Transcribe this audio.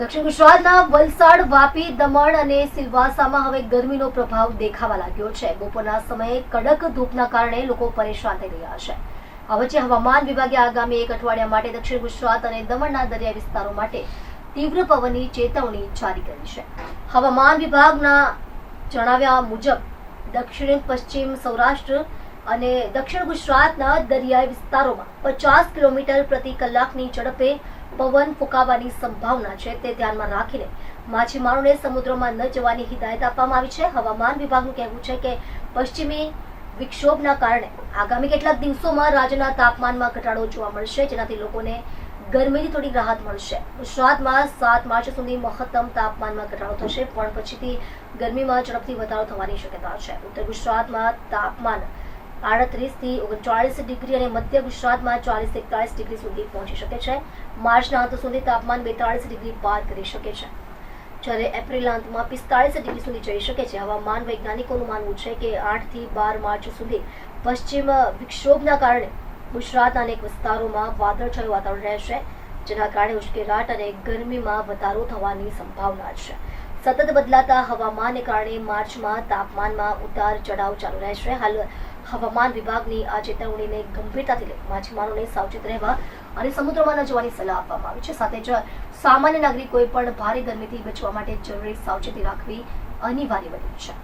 દક્ષિણ ગુજરાતના વલસાડ, વાપી, દમણ અને સિલવાસામાં હવે ગરમીનો પ્રભાવ દેખાવા લાગ્યો છે. બપોરના સમયે કડક ધૂપના કારણે લોકો પરેશાન થઈ રહ્યા છે. આ વચ્ચે હવામાન વિભાગે આગામી એક અઠવાડિયા માટે દક્ષિણ ગુજરાત અને દમણના દરિયા વિસ્તારો માટે તીવ્ર પવનની ચેતવણી જારી કરી છે. હવામાન વિભાગના જણાવ્યા મુજબ દક્ષિણ, પશ્ચિમ સૌરાષ્ટ્ર અને દક્ષિણ ગુજરાતના દરિયાઈ વિસ્તારોમાં પચાસ કિલોમીટર પ્રતિ કલાકની ઝડપે પવન ફૂંકાવાની સંભાવના છે તે ધ્યાનમાં રાખીને માછીમારોને સમુદ્રમાં ન જવાની હિદાયત આપવામાં આવી છે. હવામાન વિભાગનું કહેવું છે કે પશ્ચિમી વિક્ષોભના કારણે આગામી કેટલાક દિવસોમાં રાજ્યના તાપમાનમાં ઘટાડો જોવા મળશે, જેનાથી લોકોને ગરમીથી થોડી રાહત મળશે. ગુજરાતમાં સાત માર્ચ સુધી મહત્તમ તાપમાનમાં ઘટાડો થશે, પણ પછીથી ગરમીમાં ઝડપથી વધારો થવાની શક્યતા છે. ઉત્તર ગુજરાતમાં તાપમાન આડત્રીસથી ઓગણચાળીસ ડિગ્રી અને મધ્ય ગુજરાતમાં ચાલીસ એકતાલીસ ડિગ્રી સુધી પહોંચી શકે છે. માર્ચના અંત સુધી તાપમાન બેતાળીસ ડિગ્રી પાર કરી શકે છે. જ્યારે એપ્રિલના અંતમાં પિસ્તાળીસ ડિગ્રી સુધી જઈ શકે છે. હવામાન વૈજ્ઞાનિકોનું માનવું છે કે આઠથી બાર માર્ચ સુધી પશ્ચિમ વિક્ષોભના કારણે ગુજરાતના અનેક વિસ્તારોમાં વાદળછાયું વાતાવરણ રહેશે, જેના કારણે ઉશ્કેરાટ અને ગરમીમાં વધારો થવાની સંભાવના છે. સતત બદલાતા હવામાનને કારણે માર્ચમાં તાપમાનમાં ઉતાર ચઢાવ ચાલુ રહેશે. હાલ હવામાન વિભાગની આ ચેતવણીને ગંભીરતાથી લઈ માછીમારોને સાવચેત રહેવા અને સમુદ્રમાં ન જવાની સલાહ આપવામાં આવી છે. સાથે જ સામાન્ય નાગરિકોએ પણ ભારે ગરમીથી બચવા માટે જરૂરી સાવચેતી રાખવી અનિવાર્ય બન્યું છે.